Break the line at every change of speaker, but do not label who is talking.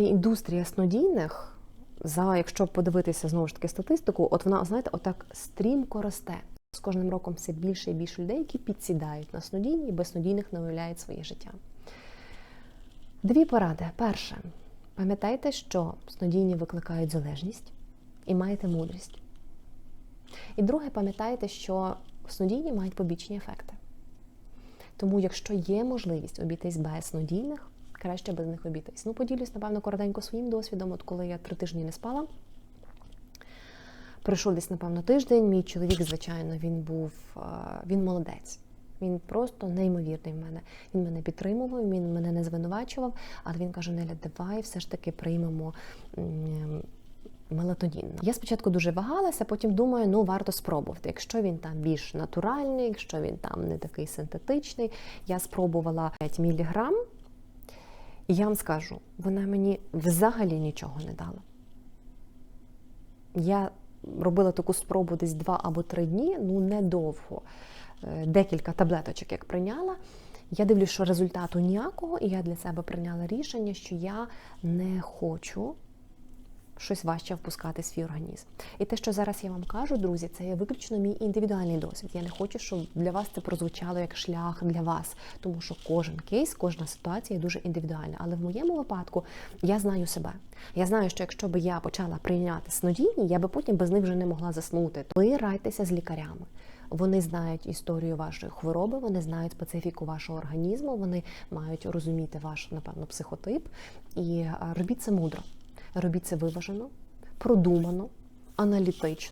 Індустрія снодійних, за якщо подивитися знову ж таки статистику, от вона, знаєте, отак стрімко росте. З кожним роком все більше і більше людей, які підсідають на снодійні і без снодійних не уявляють своє життя. Дві поради. Перше, пам'ятайте, що снодійні викликають залежність і маєте мудрість. І друге, пам'ятайте, що снодійні мають побічні ефекти. Тому, якщо є можливість обійтись без снодійних, краще без них обійтись. Ну, поділюсь, напевно, коротенько своїм досвідом. От коли я три тижні не спала, пройшов десь, напевно, тиждень. Мій чоловік, звичайно, він був е, він молодець. Він просто неймовірний в мене. Він мене підтримував, він мене не звинувачував, але він каже: Неля, давай все ж таки приймемо. м, Мелатонін. Я спочатку дуже вагалася, потім думаю, ну варто спробувати. Якщо він там більш натуральний, якщо він там не такий синтетичний, я спробувала 5 міліграм, і я вам скажу, вона мені взагалі нічого не дала. Я робила таку спробу десь два або три дні, ну недовго, Е, декілька таблеточок, як прийняла. Я дивлюсь, що результату ніякого, і я для себе прийняла рішення, що я не хочу щось важче впускати в свій організм. І те, що зараз я вам кажу, друзі, це є виключно мій індивідуальний досвід. Я не хочу, щоб для вас це прозвучало як шлях для вас, тому що кожен кейс, кожна ситуація дуже індивідуальна. Але в моєму випадку я знаю себе. Я знаю, що якщо би я почала прийняти снодійні, я би потім без них вже не могла заснути. Ви радьтеся з лікарями. Вони знають історію вашої хвороби, вони знають специфіку вашого організму, вони мають розуміти ваш, напевно, психотип. І робіть це мудро, робіть це виважено, продумано, аналітично.